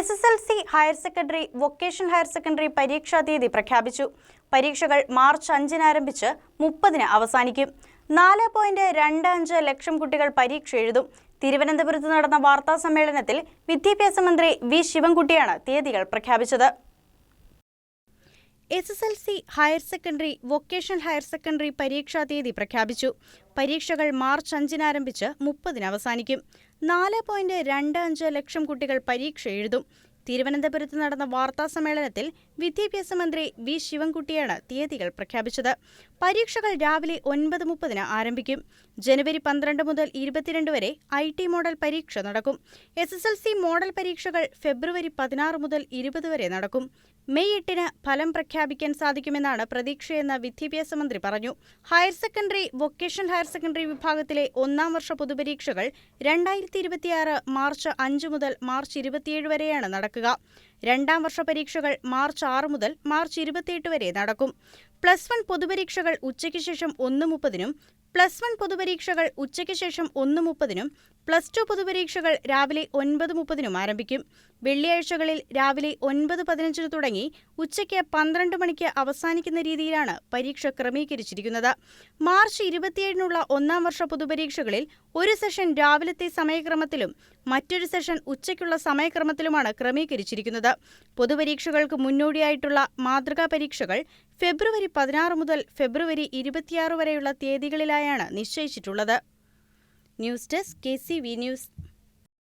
S S L C higher secondary vocational higher secondary പരീക്ഷാ തീയതി പ്രഖ്യാപിച്ചു. പരീക്ഷകൾ മാർച്ച് അഞ്ചിന് ആരംഭിച്ച് മുപ്പതിന് അവസാനിക്കും. നാല് പോയിന്റ് രണ്ട് അഞ്ച് ലക്ഷം കുട്ടികൾ പരീക്ഷ എഴുതും. തിരുവനന്തപുരത്ത് നടന്ന വാർത്താ സമ്മേളനത്തിൽ വിദ്യാഭ്യാസ മന്ത്രി വി ശിവൻകുട്ടിയാണ് തീയതികൾ പ്രഖ്യാപിച്ചത്. S S L C higher secondary vocational higher secondary പരീക്ഷാ തീയതി പ്രഖ്യാപിച്ചു. പരീക്ഷകൾ മാർച്ച് അഞ്ചിന് ആരംഭിച്ച് മുപ്പതിന് അവസാനിക്കും. നാല് പോയിന്റ് രണ്ട് അഞ്ച് ലക്ഷം കുട്ടികൾ പരീക്ഷ എഴുതും. തിരുവനന്തപുരത്ത് നടന്ന വാർത്താ സമ്മേളനത്തിൽ വിദ്യാഭ്യാസ മന്ത്രി വി ശിവൻകുട്ടിയാണ് തീയതികൾ പ്രഖ്യാപിച്ചത്. പരീക്ഷകൾ രാവിലെ ഒൻപത് മുപ്പതിന് ആരംഭിക്കും. ജനുവരി പന്ത്രണ്ട് മുതൽ ഇരുപത്തിരണ്ട് വരെ ഐ ടി മോഡൽ പരീക്ഷ നടക്കും. S S L C model പരീക്ഷകൾ ഫെബ്രുവരി പതിനാറ് മുതൽ ഇരുപത് വരെ നടക്കും. മെയ് എട്ടിന് ഫലം പ്രഖ്യാപിക്കാൻ സാധിക്കുമെന്നാണ് പ്രതീക്ഷയെന്ന് വിദ്യാഭ്യാസ മന്ത്രി പറഞ്ഞു. Higher secondary vocational higher secondary വിഭാഗത്തിലെ ഒന്നാം വർഷ പൊതുപരീക്ഷകൾ രണ്ടായിരത്തി മാർച്ച് അഞ്ച് മുതൽ മാർച്ച് ഇരുപത്തിയേഴ് വരെയാണ് നടക്കുക. രണ്ടാം വർഷ പരീക്ഷകൾ മാർച്ച് ആറ് മുതൽ മാർച്ച് ഇരുപത്തിയെട്ട് വരെ നടക്കും. പ്ലസ് വൺ പൊതുപരീക്ഷകൾ ഉച്ചയ്ക്ക് ശേഷം ഒന്ന് മുപ്പതിനും പ്ലസ് വൺ പൊതുപരീക്ഷകൾ ഉച്ചയ്ക്ക് ശേഷം ഒന്ന് മുപ്പതിനും പ്ലസ് ടു പൊതുപരീക്ഷകൾ രാവിലെ ഒൻപത് മുപ്പതിനും ആരംഭിക്കും. വെള്ളിയാഴ്ചകളിൽ രാവിലെ ഒൻപത് പതിനഞ്ചിന് തുടങ്ങി ഉച്ചയ്ക്ക് പന്ത്രണ്ട് മണിക്ക് അവസാനിക്കുന്ന രീതിയിലാണ് പരീക്ഷ ക്രമീകരിച്ചിരിക്കുന്നത്. മാർച്ച് ഇരുപത്തിയേഴിനുള്ള ഒന്നാം വർഷ പൊതുപരീക്ഷകളിൽ ഒരു സെഷൻ രാവിലത്തെ സമയക്രമത്തിലും മറ്റൊരു സെഷൻ ഉച്ചയ്ക്കുള്ള സമയക്രമത്തിലുമാണ് ക്രമീകരിച്ചിരിക്കുന്നത്. പൊതുപരീക്ഷകൾക്ക് മുന്നോടിയായിട്ടുള്ള മാതൃകാ പരീക്ഷകൾ ഫെബ്രുവരി പതിനാറ് മുതൽ ഫെബ്രുവരി ഇരുപത്തിയാറ് വരെയുള്ള തീയതികളിലായാണ് നിശ്ചയിച്ചിട്ടുള്ളത്. News desk K C V news.